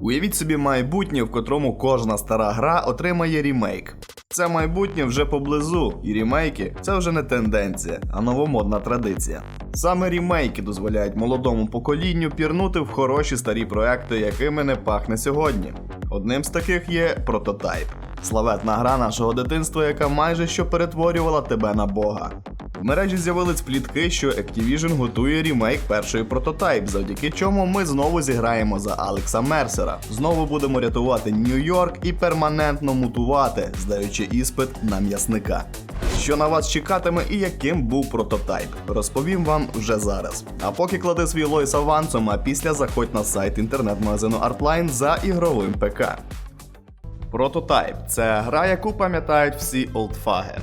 Уявіть собі майбутнє, в котрому кожна стара гра отримає рімейк. Це майбутнє вже поблизу, і рімейки це вже не тенденція, а новомодна традиція. Саме рімейки дозволяють молодому поколінню пірнути в хороші старі проекти, якими не пахне сьогодні. Одним з таких є прототайп. Славетна гра нашого дитинства, яка майже що перетворювала тебе на бога. В мережі з'явились плітки, що Activision готує рімейк першої прототайп, завдяки чому ми знову зіграємо за Алекса Мерсера. Знову будемо рятувати Нью-Йорк і перманентно мутувати, здаючи іспит на м'ясника. Що на вас чекатиме і яким був прототайп, розповім вам вже зараз. А поки клади свій лойс авансом, а після заходь на сайт інтернет-магазину Artline за ігровим ПК. Прототайп це гра, яку пам'ятають всі олдфаги.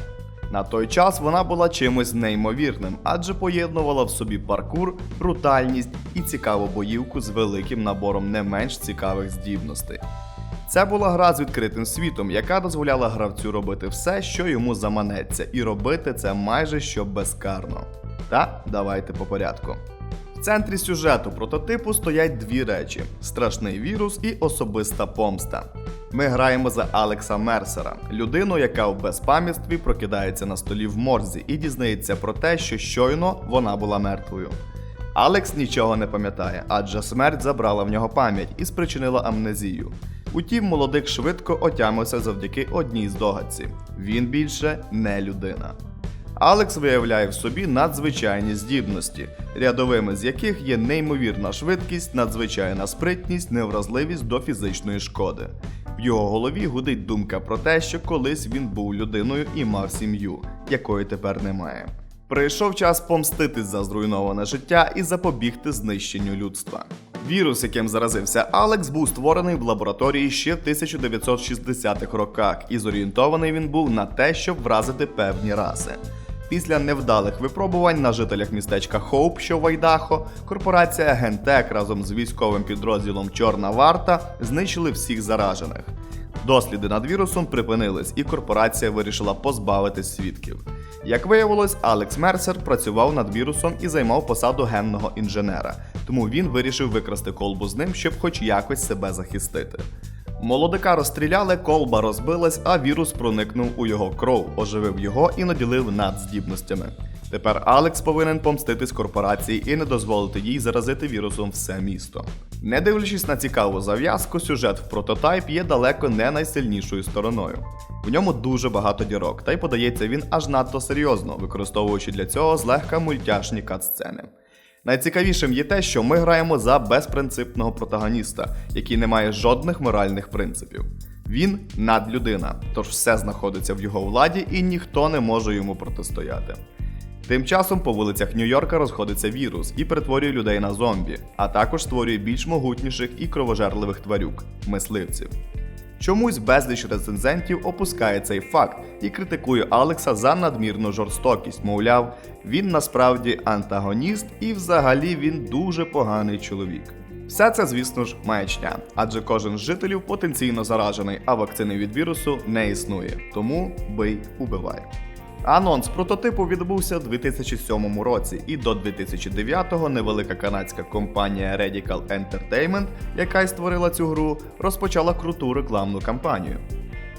На той час вона була чимось неймовірним, адже поєднувала в собі паркур, брутальність і цікаву боївку з великим набором не менш цікавих здібностей. Це була гра з відкритим світом, яка дозволяла гравцю робити все, що йому заманеться, і робити це майже що безкарно. Та давайте по порядку. В центрі сюжету прототипу стоять дві речі: страшний вірус і особиста помста. Ми граємо за Алекса Мерсера, людину, яка в безпам'ятстві прокидається на столі в морзі і дізнається про те, що щойно вона була мертвою. Алекс нічого не пам'ятає, адже смерть забрала в нього пам'ять і спричинила амнезію. Утім, молодик швидко отямився завдяки одній здогадці: він більше не людина. Алекс виявляє в собі надзвичайні здібності, рядовими з яких є неймовірна швидкість, надзвичайна спритність, невразливість до фізичної шкоди. В його голові гудить думка про те, що колись він був людиною і мав сім'ю, якої тепер немає. Прийшов час помститись за зруйноване життя і запобігти знищенню людства. Вірус, яким заразився Алекс, був створений в лабораторії ще в 1960-х роках, і зорієнтований він був на те, щоб вразити певні раси. Після невдалих випробувань на жителях містечка Хоуп, що в Айдахо, корпорація Гентек разом з військовим підрозділом Чорна Варта знищили всіх заражених. Досліди над вірусом припинились, і корпорація вирішила позбавитись свідків. Як виявилось, Алекс Мерсер працював над вірусом і займав посаду генного інженера, тому він вирішив викрасти колбу з ним, щоб хоч якось себе захистити. Молодика розстріляли, колба розбилась, а вірус проникнув у його кров, оживив його і наділив надздібностями. Тепер Алекс повинен помститись корпорації і не дозволити їй заразити вірусом все місто. Не дивлячись на цікаву зав'язку, сюжет в прототайп є далеко не найсильнішою стороною. В ньому дуже багато дірок, та й подається він аж надто серйозно, використовуючи для цього злегка мультяшні кат-сцени. Найцікавішим є те, що ми граємо за безпринципного протагоніста, який не має жодних моральних принципів. Він надлюдина, тож все знаходиться в його владі і ніхто не може йому протистояти. Тим часом по вулицях Нью-Йорка розходиться вірус і перетворює людей на зомбі, а також створює більш могутніших і кровожерливих тварюк мисливців. Чомусь безліч рецензентів опускає цей факт і критикує Алекса за надмірну жорстокість. Мовляв, він насправді антагоніст і взагалі він дуже поганий чоловік. Все це, звісно ж, маячня, адже кожен з жителів потенційно заражений, а вакцини від вірусу не існує. Тому бий, убивай. Анонс прототипу відбувся у 2007 році, і до 2009-го невелика канадська компанія Radical Entertainment, яка й створила цю гру, розпочала круту рекламну кампанію.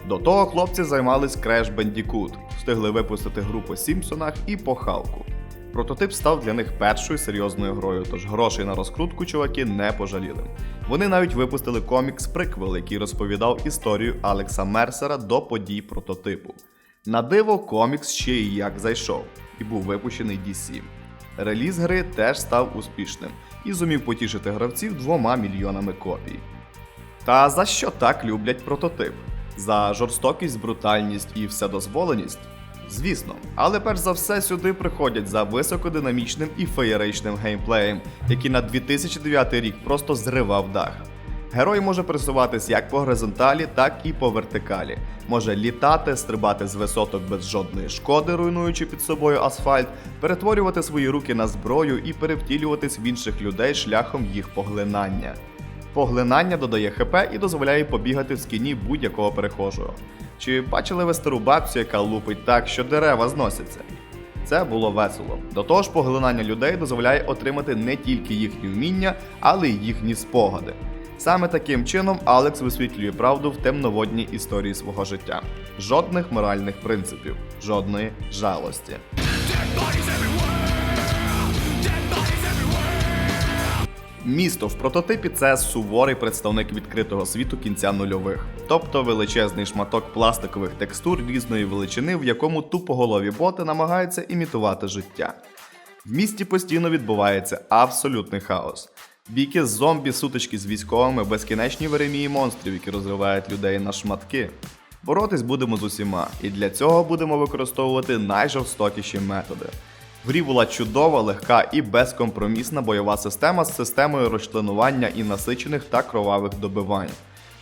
До того хлопці займались Crash Bandicoot, встигли випустити гру по Сімпсонах і по Халку. Прототип став для них першою серйозною грою, тож грошей на розкрутку чуваки не пожаліли. Вони навіть випустили комікс приквел, який розповідав історію Алекса Мерсера до подій прототипу. На диво, комікс ще й як зайшов і був випущений DC. Реліз гри теж став успішним і зумів потішити гравців двома мільйонами копій. Та за що так люблять прототип? За жорстокість, брутальність і вседозволеність? Звісно, але перш за все сюди приходять за високодинамічним і феєричним геймплеєм, який на 2009 рік просто зривав дах. Герой може пересуватись як по горизонталі, так і по вертикалі. Може літати, стрибати з висоток без жодної шкоди, руйнуючи під собою асфальт, перетворювати свої руки на зброю і перевтілюватись в інших людей шляхом їх поглинання. Поглинання додає ХП і дозволяє побігати в скіні будь-якого перехожого. Чи бачили ви стару бабцю, яка лупить так, що дерева зносяться? Це було весело. До того ж, поглинання людей дозволяє отримати не тільки їхні вміння, але й їхні спогади. Саме таким чином Алекс висвітлює правду в темноводній історії свого життя. Жодних моральних принципів, жодної жалості. Місто в прототипі це суворий представник відкритого світу кінця нульових, тобто величезний шматок пластикових текстур різної величини, в якому тупоголові боти намагаються імітувати життя. В місті постійно відбувається абсолютний хаос. Бійки з зомбі, сутички з військовими, безкінечні веремії монстрів, які розривають людей на шматки. Боротись будемо з усіма, і для цього будемо використовувати найжорстокіші методи. В грі була чудова, легка і безкомпромісна бойова система з системою розчленування і насичених та кровавих добивань.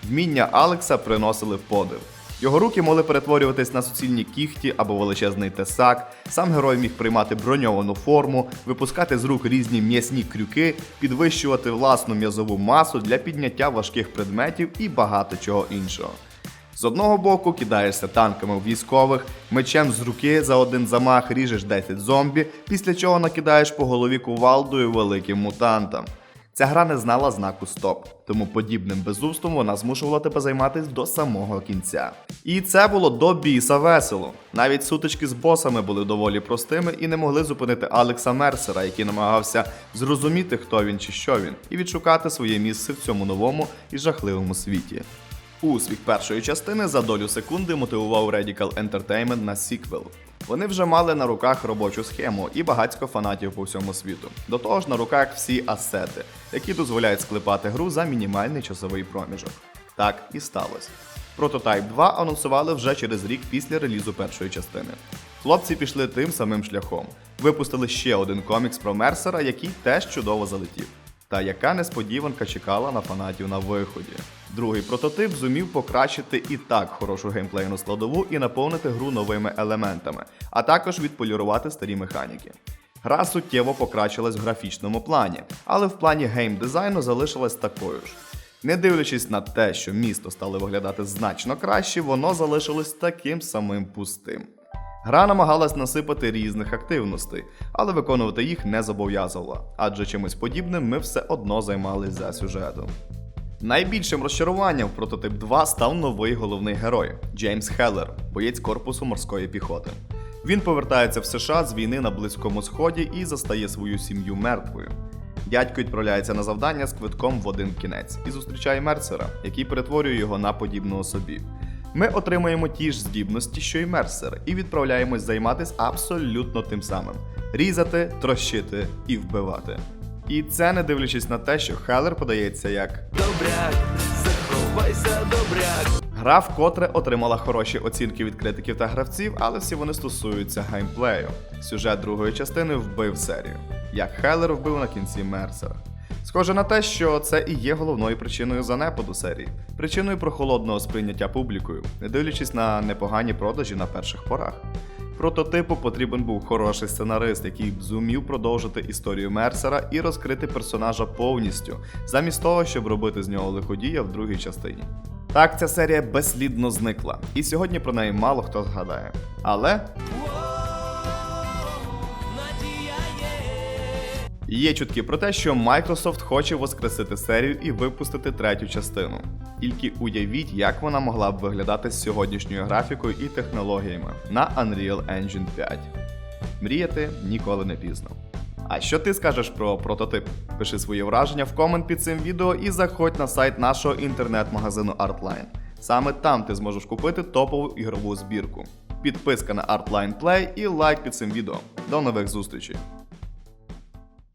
Вміння Алекса приносили подив. Його руки могли перетворюватись на суцільні кіхті або величезний тесак. Сам герой міг приймати броньовану форму, випускати з рук різні м'ясні крюки, підвищувати власну м'язову масу для підняття важких предметів і багато чого іншого. З одного боку кидаєшся танками в військових, мечем з руки за один замах ріжеш 10 зомбі, після чого накидаєш по голові кувалдою великим мутантам. Ця гра не знала знаку стоп, тому подібним безумством вона змушувала тебе займатися до самого кінця. І це було до біса весело. Навіть сутички з босами були доволі простими і не могли зупинити Алекса Мерсера, який намагався зрозуміти, хто він чи що він, і відшукати своє місце в цьому новому і жахливому світі. Успіх першої частини за долю секунди мотивував Radical Entertainment на сіквел. Вони вже мали на руках робочу схему і багатько фанатів по всьому світу. До того ж на руках всі асети, які дозволяють склепати гру за мінімальний часовий проміжок. Так і сталося. Prototype 2 анонсували вже через рік після релізу першої частини. Хлопці пішли тим самим шляхом. Випустили ще один комікс про Мерсера, який теж чудово залетів. Та яка несподіванка чекала на фанатів на виході. Другий прототип зумів покращити і так хорошу геймплейну складову і наповнити гру новими елементами, а також відполірувати старі механіки. Гра суттєво покращилась в графічному плані, але в плані геймдизайну залишилась такою ж. Не дивлячись на те, що місто стало виглядати значно краще, воно залишилось таким самим пустим. Гра намагалась насипати різних активностей, але виконувати їх не зобов'язувала, адже чимось подібним ми все одно займались за сюжетом. Найбільшим розчаруванням в прототип 2 став новий головний герой Джеймс Хеллер, боєць корпусу морської піхоти. Він повертається в США з війни на Близькому Сході і застає свою сім'ю мертвою. Дядько відправляється на завдання з квитком в один кінець і зустрічає Мерсера, який перетворює його на подібного собі. Ми отримаємо ті ж здібності, що й Мерсер, і відправляємось займатися абсолютно тим самим: різати, трощити і вбивати. І це не дивлячись на те, що Хеллер подається як Добряк, заховайся, добряк. Гра вкотре отримала хороші оцінки від критиків та гравців, але всі вони стосуються геймплею. Сюжет другої частини вбив серію, як Хеллер вбив на кінці Мерсера. Схоже на те, що це і є головною причиною занепаду серії, причиною прохолодного сприйняття публікою, не дивлячись на непогані продажі на перших порах. Прототипу потрібен був хороший сценарист, який б зумів продовжити історію Мерсера і розкрити персонажа повністю, замість того, щоб робити з нього лиходія в другій частині. Так, ця серія безслідно зникла, і сьогодні про неї мало хто згадає. Але є. чутки про те, що Microsoft хоче воскресити серію і випустити третю частину. Тільки уявіть, як вона могла б виглядати з сьогоднішньою графікою і технологіями на Unreal Engine 5. Мріяти ніколи не пізно. А що ти скажеш про прототип? Пиши свої враження в комент під цим відео і заходь на сайт нашого інтернет-магазину Artline. Саме там ти зможеш купити топову ігрову збірку. Підписка на Artline Play і лайк під цим відео. До нових зустрічей!